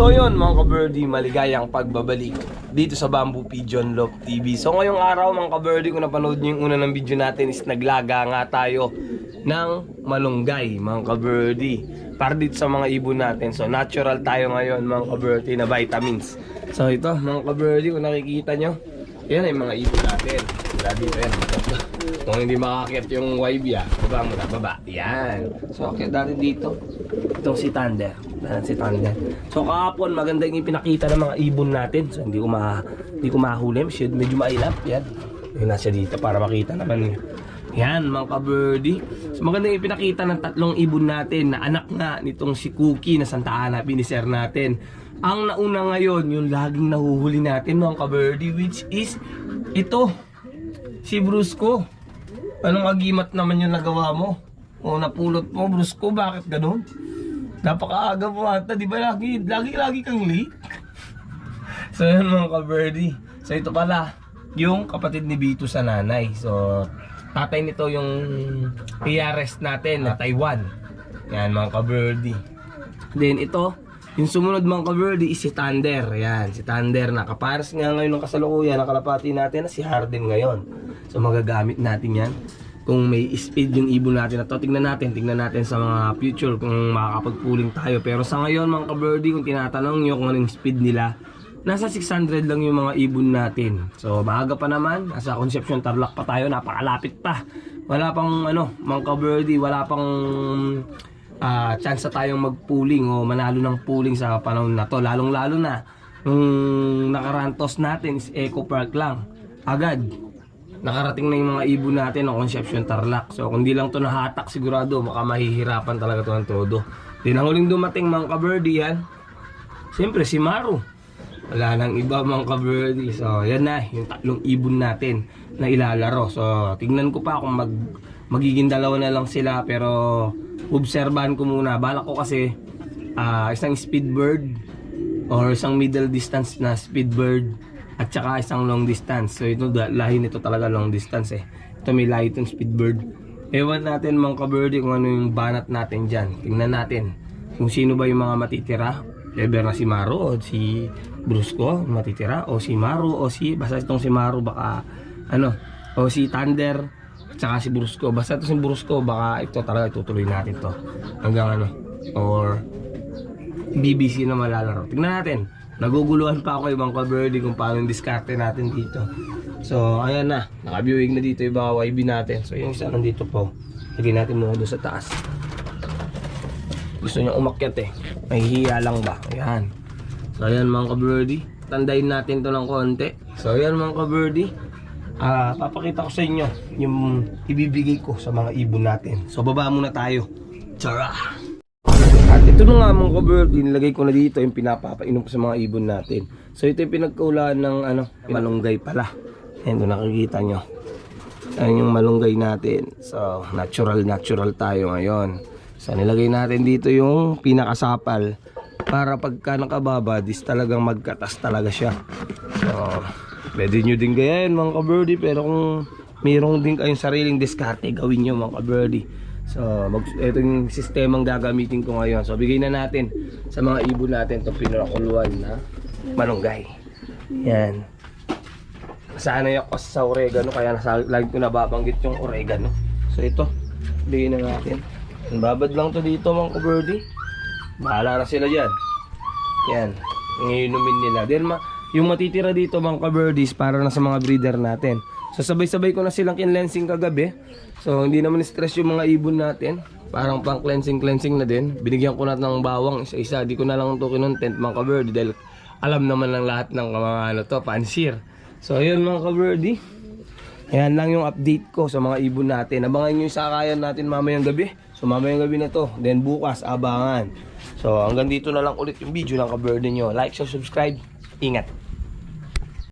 So yun mga ka-birdie, maligayang pagbabalik dito sa Bamboo Pigeon Love TV. So ngayong araw mga ka-birdie, kung napanood nyo yung una ng video natin is naglaga nga tayo ng malunggay mga ka-birdie. Para dito sa mga ibon natin. So natural tayo ngayon mga ka-birdie na vitamins. So ito mga ka-birdie, kung nakikita nyo, yan ay mga ibon natin. Mula dito yan. Kung hindi makakit yung YB ah, baba mo na, baba. Yan. So, okay, dati dito. Itong si Thunder. Yan, si Thunder. So, kahapon, maganda yung ipinakita ng mga ibon natin. So, hindi ko, ma hindi ko mahuli. Medyo, mailap. Yan. Yung nasa dito para makita naman yun. Yan, mga ka-birdie. So, maganda yung ipinakita ng tatlong ibon natin na anak nga nitong si Cookie na Santa Ana, piniser natin. Ang nauna ngayon, yung laging nahuhuli natin, mga ka-birdie, which is ito, si Brusco. Anong agimat naman yung nagawa mo? O napulot mo, Brusco, bakit ganun? Napakaaga mo ata, di ba lagi, lagi, lagi kang late? so yun mga ka-birdie. So ito pala, yung kapatid ni Bito sa nanay. So, tatay nito yung PRS natin na Taiwan. Yan mga ka-birdie. Then ito, yung sumunod mga ka-birdie is si Thunder. Yan, si Thunder na kapares nga ngayon ng kasalukuyan, nakalapati natin na si Harden ngayon. So magagamit natin yan. Kung may speed yung ibon natin na to, tingnan natin, tingnan natin sa mga future kung makakapag-pooling tayo. Pero sa ngayon mga ka-birdie, kung tinatanong nyo kung anong speed nila, nasa 600 lang yung mga ibon natin. So maaga pa naman, nasa Concepcion Tarlac pa tayo, napakalapit pa. Wala pang ano, mga ka-birdie, wala pang ah chance na tayong mag-pooling o manalo ng pooling sa panahon na to. Lalong-lalo na, nung nakarantos natin is Eco Park lang. Agad, nakarating na yung mga ibon natin ng Concepcion Tarlac. So kung di lang to nahatak sigurado, baka mahihirapan talaga to ng todo. Di na huling dumating mga ka-birdie yan. Siyempre si Maru. Wala nang iba mga ka-birdie. So yan na, yung tatlong ibon natin na ilalaro. So tingnan ko pa kung mag magiging dalawa na lang sila pero obserbahan ko muna. Balak ko kasi ah, isang speed bird or isang middle distance na speed bird at saka isang long distance. So ito lahi nito talaga long distance eh. Ito may lahi itong speed bird. Ewan natin mga ka-birdie kung ano yung banat natin dyan. Tingnan natin kung sino ba yung mga matitira. Ever na si Maru o si Brusco matitira o si Maru o si basta itong si Maru baka ano o si Thunder at saka si Brusco. Basta ito si Brusco baka ito talaga itutuloy natin to hanggang ano or BBC na malalaro. Tingnan natin. Naguguluhan pa ako ibang ka-birdie kung paano yung diskarte natin dito. So, ayan na. Naka-viewing na dito yung mga YB natin. So, yung isa nandito po. Lagyan natin muna doon sa taas. Gusto niya umakyat eh. Nahihiya lang ba? Ayan. So, ayan mga ka-birdie. Tandayin natin to ng konti. So, ayan mga ka-birdie. Ah, papakita ko sa inyo yung ibibigay ko sa mga ibon natin. So, baba muna tayo. Tara! At ito na nga mga ka-birdie, nilagay ko na dito yung pinapapainom sa mga ibon natin. So ito yung pinagkaulaan ng ano, malunggay pala. Ayan doon nakikita nyo. Ayan yung malunggay natin. So natural natural tayo ngayon. So nilagay natin dito yung pinakasapal para pagka nakababa, dis talagang magkatas talaga siya. So pwede nyo din gayahin mga ka-birdie pero kung mayroong din kayong sariling diskarte, gawin nyo mga ka-birdie. So, mag, ito yung sistemang gagamitin ko ngayon. So, bigay na natin sa mga ibon natin itong pinakuluan na malunggay. Yan. Sanay ako sa oregano, kaya nasa, lagi ko nababanggit yung oregano. So, ito, bigay na natin. Babad lang to dito mga kabirdie. Bahala na sila dyan. Yan. Iinumin nila. Then, ma yung matitira dito mga kabirdies para na sa mga breeder natin. So sabay-sabay ko na silang kinlensing kagabi. So hindi naman stress yung mga ibon natin. Parang pang cleansing cleansing na din. Binigyan ko na ng bawang isa-isa. Di ko na lang ito kinontent mga kabirdi dahil alam naman ng lahat ng mga ano to, pansir. So ayun mga kabirdi. Ayan lang yung update ko sa mga ibon natin. Abangan nyo yung sakayan natin mamayang gabi. So mamayang gabi na to. Then bukas, abangan. So hanggang dito na lang ulit yung video ng kabirdi nyo. Like, share, subscribe. Ingat.